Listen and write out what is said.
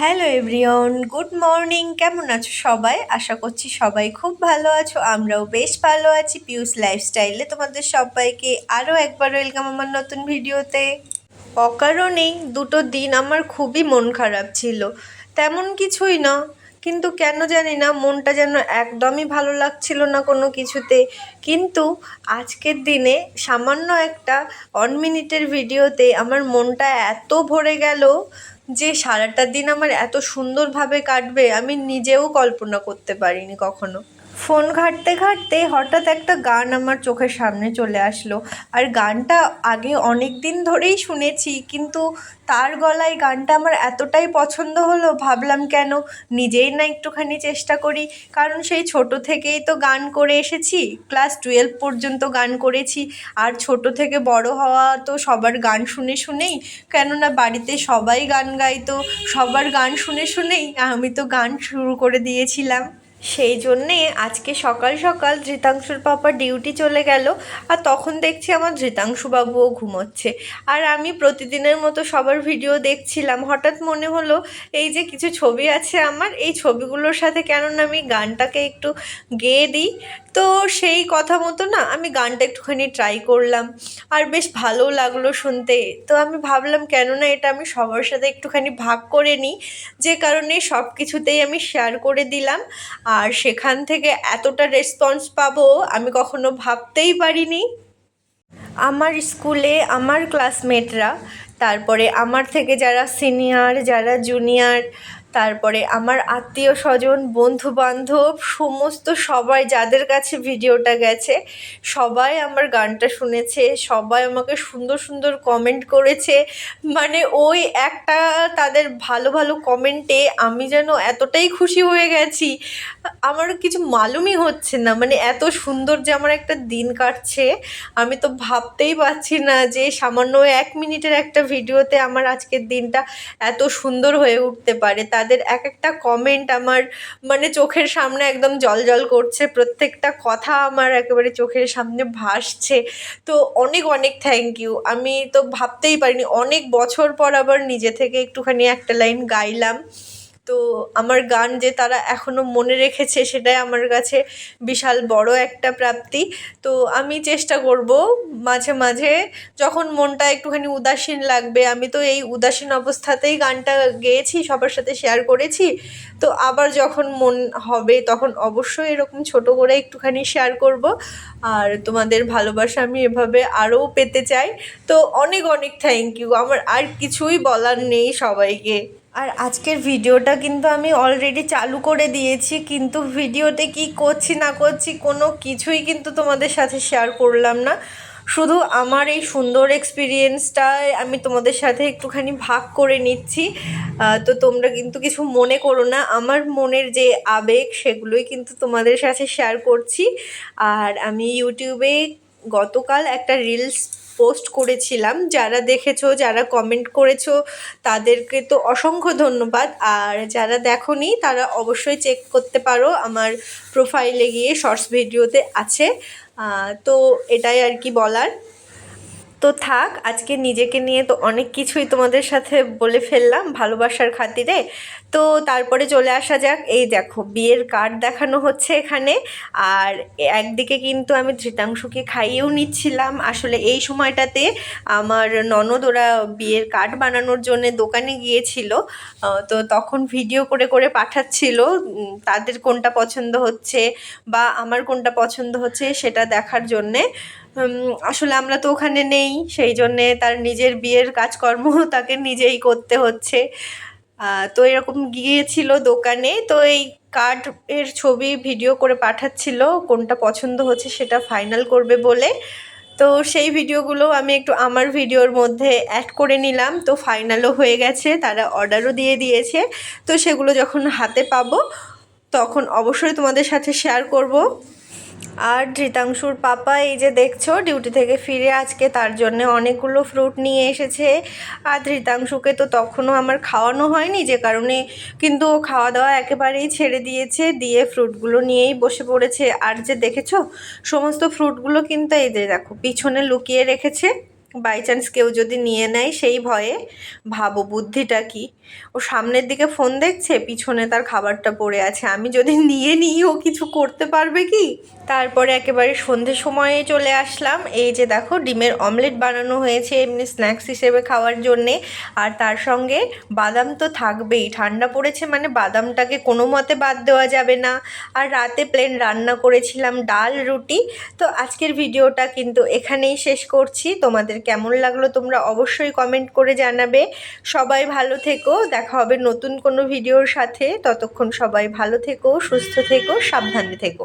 Hello everyone, good morning. কেমন আছো সবাই? আশা করছি সবাই খুব ভালো আছো। আমরাও বেশ ভালো আছি পিউস লাইফস্টাইলে তোমাদের সবাইকে আরও একবার ওয়েলকাম আমার নতুন ভিডিওতে। অকারণেই দুটো দিন আমার খুবই মন খারাপ ছিল। তেমন কিছুই না, কিন্তু কেন জানি না মনটা যেন একদমই ভালো লাগছিল না কোনো কিছুতে। কিন্তু আজকের দিনে সামান্য একটা অন মিনিটের ভিডিওতে আমার মনটা এত ভরে গেল যে সারাটা দিন আমার এত সুন্দরভাবে কাটবে আমি নিজেও কল্পনা করতে পারিনি কখনো। ফোন ঘাঁটতে ঘাঁটতে হঠাৎ একটা গান আমার চোখের সামনে চলে আসলো। আর গানটা আগে অনেক দিন ধরেই শুনেছি, কিন্তু তার গলায় গানটা আমার এতটাই পছন্দ হলো, ভাবলাম কেন নিজেই না একটুখানি চেষ্টা করি। কারণ সেই ছোট থেকেই তো গান করে এসেছি, ক্লাস টুয়েলভ পর্যন্ত গান করেছি। আর ছোট থেকে বড় হওয়া তো সবার গান শুনে শুনেই, কেননা বাড়িতে সবাই গান গাইতো, সবার গান শুনে শুনেই আমি তো গান শুরু করে দিয়েছিলাম। সেই জন্যে আজকে সকাল সকাল ধৃতাংশুর পাপা ডিউটি চলে গেল আর তখন দেখছি আমার ধৃতাংশুবাবুও ঘুমোচ্ছে। আর আমি প্রতিদিনের মতো সবার ভিডিও দেখছিলাম। হঠাৎ মনে হলো, এই যে কিছু ছবি আছে আমার, এই ছবিগুলোর সাথে কেননা আমি গানটাকে একটু গেয়ে দিই? তো সেই কথা মতো না আমি গানটা একটুখানি ট্রাই করলাম। আর বেশ ভালো লাগল শুনতে। তো আমি ভাবলাম কেননা এটা আমি সবার সাথে একটুখানি ভাগ করে নিই। যে কারণে সব কিছুতেই আমি শেয়ার করে দিলাম। আর সেখান থেকে এতটা রেসপন্স পাবো আমি কখনো ভাবতেই পারিনি। আমার স্কুলে আমার ক্লাসমেটরা তারপরে আমার থেকে যারা সিনিয়র যারা জুনিয়র তারপরে আমার আত্মীয় স্বজন বন্ধু বান্ধব সমস্ত সবাই যাদের কাছে ভিডিওটা গেছে, সবাই আমার গানটা শুনেছে, সবাই আমাকে সুন্দর সুন্দর কমেন্ট করেছে। মানে ওই একটা তাদের ভালো ভালো কমেন্টে আমি যেন এতটাই খুশি হয়ে গেছি। আমার কিছু মালুমই হচ্ছে না মানে এত সুন্দর যে আমার একটা দিন কাটছে। আমি তো ভাবতেই পারছি না যে সামান্য এক মিনিটের একটা ভিডিওতে আমার আজকের দিনটা এত সুন্দর হয়ে উঠতে পারে। তাদের এক একটা কমেন্ট আমার মানে চোখের সামনে একদম জল জল করছে, প্রত্যেকটা কথা আমার একেবারে চোখের সামনে ভাসছে। তো অনেক অনেক থ্যাংক ইউ আমি তো ভাবতেই পারিনি, অনেক বছর পর আবার নিজে থেকে একটুখানি একটা লাইন গাইলাম। তো আমার গান যে তারা এখনও মনে রেখেছে সেটাই আমার কাছে বিশাল বড় একটা প্রাপ্তি। তো আমি চেষ্টা করব মাঝে মাঝে যখন মনটা একটুখানি উদাসীন লাগবে, আমি তো এই উদাসীন অবস্থাতেই গানটা গেয়েছি, সবার সাথে শেয়ার করেছি। তো আবার যখন মন হবে তখন অবশ্যই এরকম ছোট করে একটুখানি শেয়ার করব। আর তোমাদের ভালোবাসা আমি এভাবে আরও পেতে চাই। তো অনেক অনেক থ্যাংক ইউ আমার আর কিছুই বলার নেই সবাইকে। আর আজকের ভিডিওটা কিন্তু আমি অলরেডি চালু করে দিয়েছি, কিন্তু ভিডিওতে কি করছি না করছি কোনো কিছুই কিন্তু তোমাদের সাথে শেয়ার করলাম না। শুধু আমার এই সুন্দর এক্সপিরিয়েন্সটাই আমি তোমাদের সাথে একটুখানি ভাগ করে নিচ্ছি। তো তোমরা কিন্তু কিছু মনে করো না, আমার মনের যে আবেগ সেগুলোই কিন্তু তোমাদের সাথে শেয়ার করছি। আর আমি ইউটিউবে গতকাল একটা রিলস পোস্ট করেছিলাম। যারা দেখেছ, যারা কমেন্ট করেছ, তাদেরকে তো অসংখ্য ধন্যবাদ। আর যারা দেখোনি, তারা অবশ্যই চেক করতে পারো। আমার প্রোফাইলে গিয়ে শর্টস ভিডিওতে আছে। তো এটাই আর কি বলার। তো থাক, আজকে নিজেকে নিয়ে তো অনেক কিছুই তোমাদের সাথে বলে ফেললাম ভালোবাসার খাতিরে। তো তারপরে চলে আসা যাক, এই দেখো বিয়ের কার্ড দেখানো হচ্ছে এখানে। আর একদিকে কিন্তু আমি ধৃতাংশুকে খাইয়েও নিচ্ছিলাম। আসলে এই সময়টাতে আমার ননদ ওরা বিয়ের কার্ড বানানোর জন্য দোকানে গিয়েছিল। তো তখন ভিডিও করে করে পাঠাচ্ছিল তাদের কোনটা পছন্দ হচ্ছে বা আমার কোনটা পছন্দ হচ্ছে সেটা দেখার জন্যে। আসলে আমরা তো ওখানে নেই, সেই জন্যে তার নিজের বিয়ের কাজকর্ম তাকে নিজেই করতে হচ্ছে। তো এরকম গিয়েছিল দোকানে, তো এই কার্ড এর ছবি ভিডিও করে পাঠাচ্ছিল, কোনটা পছন্দ হচ্ছে সেটা ফাইনাল করবে বলে। তো সেই ভিডিওগুলো আমি একটু আমার ভিডিওর মধ্যে অ্যাড করে নিলাম, তো ফাইনালও হয়ে গেছে, তারা অর্ডারও দিয়ে দিয়েছে। তো সেগুলো যখন হাতে পাবো, তখন অবশ্যই তোমাদের সাথে শেয়ার করব। আর ধৃতাংশুর পাপা, এই যে দেখছ ডিউটি থেকে ফিরে আজকে তার জন্য অনেকগুলো ফ্রুট নিয়ে এসেছে। আর ধৃতাংশুকে তো তখনও আমার খাওয়ানো হয়নি, যে কারণে কিন্তু ও খাওয়া দাওয়া একেবারেই ছেড়ে দিয়েছে, দিয়ে ফ্রুটগুলো নিয়েই বসে পড়েছে। আর যে দেখেছ, সমস্ত ফ্রুটগুলো কিন্তু এই যে দেখো, পিছনে লুকিয়ে রেখেছে। বাই চান্স কেউ যদি নিয়ে নেয় সেই ভয়ে ভাবো বুদ্ধিটা কি? ও সামনের দিকে ফোন দেখছে, পিছনে তার খাবারটা পড়ে আছে। আমি যদি নিয়ে নিই, ও কিছু করতে পারবে কি? তারপরে একেবারে সন্ধে সময়ে চলে আসলাম। এই যে দেখো, ডিমের অমলেট বানানো হয়েছে, এমনি স্ন্যাক্স হিসেবে খাওয়ার জন্যে। আর তার সঙ্গে বাদাম তো থাকবেই। ঠান্ডা পড়েছে মানে বাদামটাকে কোনো মতে বাদ দেওয়া যাবে না। আর রাতে প্লেন রান্না করেছিলাম ডাল রুটি। তো আজকের ভিডিওটা কিন্তু এখানেই শেষ করছি। তোমাদের কেমন লাগল তোমরা অবশ্যই কমেন্ট করে জানাবে। সবাই ভালো থেকো, দেখা হবে নতুন কোনো ভিডিওর সাথে। ততক্ষণ সবাই ভালো থেকো, সুস্থ থেকো, সাবধানে থেকো।